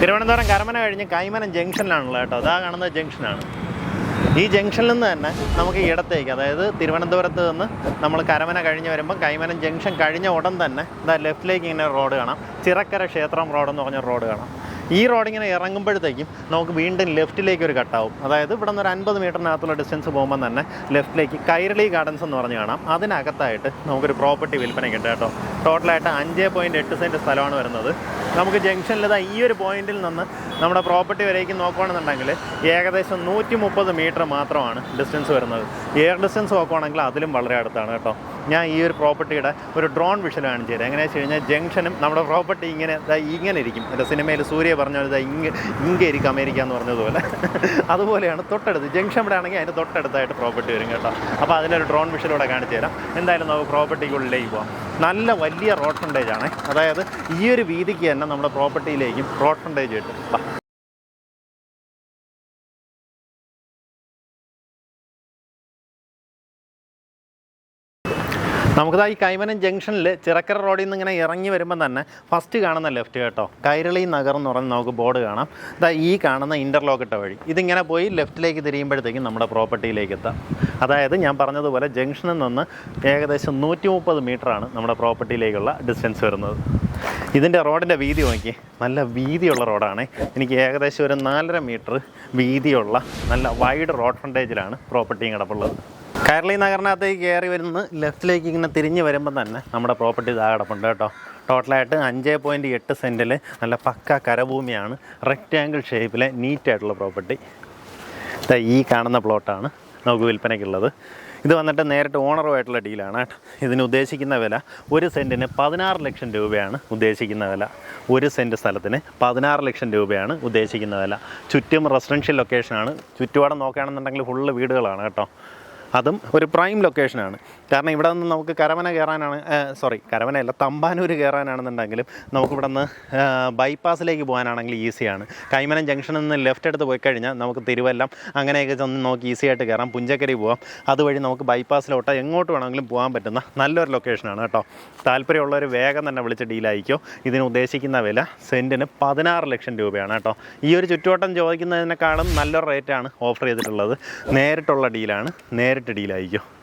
തിരുവനന്തപുരം കരമന കഴിഞ്ഞ് കൈമനം ജംഗ്ഷനിലാണുള്ളത് കേട്ടോ. അതാ കാണുന്ന ജംഗ്ഷനാണ്. ഈ ജംഗ്ഷനിൽ നിന്ന് തന്നെ നമുക്ക് ഇടത്തേക്ക് അതായത് തിരുവനന്തപുരത്ത് നിന്ന് നമ്മൾ കരമന കഴിഞ്ഞ് വരുമ്പോൾ കൈമനം ജംഗ്ഷൻ കഴിഞ്ഞ ഉടൻ തന്നെ ഇതാ ലെഫ്റ്റിലേക്ക് ഇങ്ങനെ റോഡ് കാണാം. ചിറക്കര ക്ഷേത്രം റോഡ് എന്ന് പറഞ്ഞ റോഡ് കാണാം. ഈ റോഡ് ഇങ്ങനെ ഇറങ്ങുമ്പോഴത്തേക്കും നമുക്ക് വീണ്ടും ലെഫ്റ്റിലേക്ക് ഒരു കട്ടാവും. അതായത് ഇവിടെ നിന്ന് ഒരു അൻപത് മീറ്ററിനകത്തുള്ള ഡിസ്റ്റൻസ് പോകുമ്പോൾ തന്നെ ലെഫ്റ്റിലേക്ക് കൈരളി ഗാർഡൻസ് എന്ന് പറഞ്ഞ് കാണാം. അതിനകത്തായിട്ട് നമുക്കൊരു പ്രോപ്പർട്ടി വിൽപ്പന കിട്ടും. കേട്ടോ ടോട്ടലായിട്ട് അഞ്ച് പോയിന്റ് എട്ട് സെന്റ് സ്ഥലമാണ് വരുന്നത്. നമുക്ക് ജംഗ്ഷനിൽ ഇതാ ഈ ഒരു പോയിന്റിൽ നിന്ന് നമ്മുടെ പ്രോപ്പർട്ടി വരേക്ക് നോക്കുകയാണെന്നുണ്ടെങ്കിൽ ഏകദേശം നൂറ്റി മുപ്പത് മീറ്റർ മാത്രമാണ് ഡിസ്റ്റൻസ് വരുന്നത്. എയർ ഡിസ്റ്റൻസ് നോക്കുകയാണെങ്കിൽ അതിലും വളരെ അടുത്താണ് കേട്ടോ. ഞാൻ ഈ ഒരു പ്രോപ്പർട്ടിയുടെ ഒരു ഡ്രോൺ വിഷൽ കാണിച്ചു തരാം. എങ്ങനെയാണെന്ന് വെച്ച് കഴിഞ്ഞാൽ ജംഗ്ഷനും നമ്മുടെ പ്രോപ്പർട്ടി ഇങ്ങനെ ഇങ്ങനെ ഇരിക്കും. എന്റെ സിനിമയിൽ സൂര്യ പറഞ്ഞ പോലെ ഇങ്ങ ഇങ്ങനെ ഇരിക്കും അമേരിക്ക എന്ന് പറഞ്ഞതുപോലെ. അതുപോലെയാണ് തൊട്ടടുത്ത് ജംഗ്ഷൻ ഇവിടെ ആണെങ്കിൽ അതിന്റെ തൊട്ടടുത്തായിട്ട് പ്രോപ്പർട്ടി വരും കേട്ടോ. അപ്പോൾ അതിലൊരു ഡ്രോൺ വിഷലൂടെ കാണിച്ചു തരാം. എന്തായാലും നമുക്ക് പ്രോപ്പർട്ടിക്കുള്ളിലേക്ക് പോകാം നല്ല വലിയ റോഡ് ഫ്രണ്ടേജ് ആണ്. അതായത് ഈ ഒരു വീതിക്ക് തന്നെ നമ്മുടെ പ്രോപ്പർട്ടിയിലേക്കും റോഡ് ഫ്രണ്ടേജ് കിട്ടും. നമുക്കിതാ ഈ കൈമനം ജംഗ്ഷനിൽ ചിറക്കര റോഡിൽ നിന്ന് ഇങ്ങനെ ഇറങ്ങി വരുമ്പോൾ തന്നെ ഫസ്റ്റ് കാണുന്ന ലെഫ്റ്റ് കേട്ടോ. കൈരളി നഗർ എന്ന് പറഞ്ഞ് നമുക്ക് ബോർഡ് കാണാം. ഇതാ ഈ കാണുന്ന ഇന്റർലോക്ക് ഇട്ട വഴി. ഇതിങ്ങനെ പോയി ലെഫ്റ്റിലേക്ക് തിരിയുമ്പോഴത്തേക്കും നമ്മുടെ പ്രോപ്പർട്ടിയിലേക്ക് എത്താം. അതായത് ഞാൻ പറഞ്ഞതുപോലെ ജംഗ്ഷനിൽ നിന്ന് ഏകദേശം നൂറ്റി മുപ്പത് മീറ്ററാണ് നമ്മുടെ പ്രോപ്പർട്ടിയിലേക്കുള്ള ഡിസ്റ്റൻസ് വരുന്നത്. ഇതിന്റെ റോഡിന്റെ വീതി നോക്കി നല്ല വീതിയുള്ള റോഡാണ് എനിക്ക് ഏകദേശം ഒരു നാലര മീറ്റർ വീതിയുള്ള നല്ല വൈഡ് റോഡ് ഫ്രണ്ടേജിലാണ് പ്രോപ്പർട്ടിയും കിടപ്പുള്ളത് കയർളി നഗറിനകത്തേക്ക് കയറി വരുന്ന ലെഫ്റ്റിലേക്ക് ഇങ്ങനെ തിരിഞ്ഞ് വരുമ്പോൾ തന്നെ നമ്മുടെ പ്രോപ്പർട്ടി ഇതാ കിടപ്പുണ്ട് കേട്ടോ. ടോട്ടലായിട്ട് അഞ്ച് പോയിന്റ് എട്ട് സെന്റിൽ നല്ല പക്ക കരഭൂമിയാണ്. Rectangle ഷേപ്പിലെ നീറ്റായിട്ടുള്ള property. ഈ കാണുന്ന പ്ലോട്ടാണ് നമുക്ക് വിൽപ്പനയ്ക്കുള്ളത്. ഇത് വന്നിട്ട് നേരിട്ട് ഓണറുമായിട്ടുള്ള ഡീലാണ് കേട്ടോ. ഇതിന് ഉദ്ദേശിക്കുന്ന വില ഒരു സെന്റിന് പതിനാറ് ലക്ഷം രൂപയാണ് ഉദ്ദേശിക്കുന്ന വില. ഒരു സെന്റ് സ്ഥലത്തിന് പതിനാറ് ലക്ഷം രൂപയാണ് ഉദ്ദേശിക്കുന്ന വില. ചുറ്റും റെസിഡൻഷ്യൽ ലൊക്കേഷനാണ് ചുറ്റുപാടം നോക്കുകയാണെന്നുണ്ടെങ്കിൽ ഫുള്ള് വീടുകളാണ് കേട്ടോ. അതും ഒരു പ്രൈം ലൊക്കേഷനാണ്. കാരണം ഇവിടെ നിന്ന് നമുക്ക് കരവന കയറാനാണ് സോറി കരവനയല്ല തമ്പാനൂർ കയറാനാണെന്നുണ്ടെങ്കിലും നമുക്കിവിടെ നിന്ന് ബൈപ്പാസിലേക്ക് പോകാനാണെങ്കിൽ ഈസിയാണ്. കൈമനം ജംഗ്ഷനിൽ നിന്ന് ലെഫ്റ്റ് എടുത്ത് പോയി കഴിഞ്ഞാൽ നമുക്ക് തിരുവല്ലം അങ്ങനെയൊക്കെ ചെന്ന് നമുക്ക് ഈസി ആയിട്ട് കയറാം. പുഞ്ചക്കരി പോവാം. അതുവഴി നമുക്ക് ബൈപ്പാസിലോട്ട് എങ്ങോട്ട് വേണമെങ്കിലും പോകാൻ പറ്റുന്ന നല്ലൊരു ലൊക്കേഷനാണ് കേട്ടോ. താല്പര്യമുള്ളവർ വേഗം തന്നെ വിളിച്ച് ഡീലായിക്കോ. ഇതിന് ഉദ്ദേശിക്കുന്ന വില സെന്റിന് പതിനാറ് ലക്ഷം രൂപയാണ് കേട്ടോ. ഈ ഒരു ചുറ്റുവട്ടം ചോദിക്കുന്നതിനേക്കാളും നല്ലൊരു റേറ്റാണ് ഓഫർ ചെയ്തിട്ടുള്ളത്. നേരിട്ടുള്ള ഡീലാണ്. നേരിട്ട് ഡീലായിക്കോ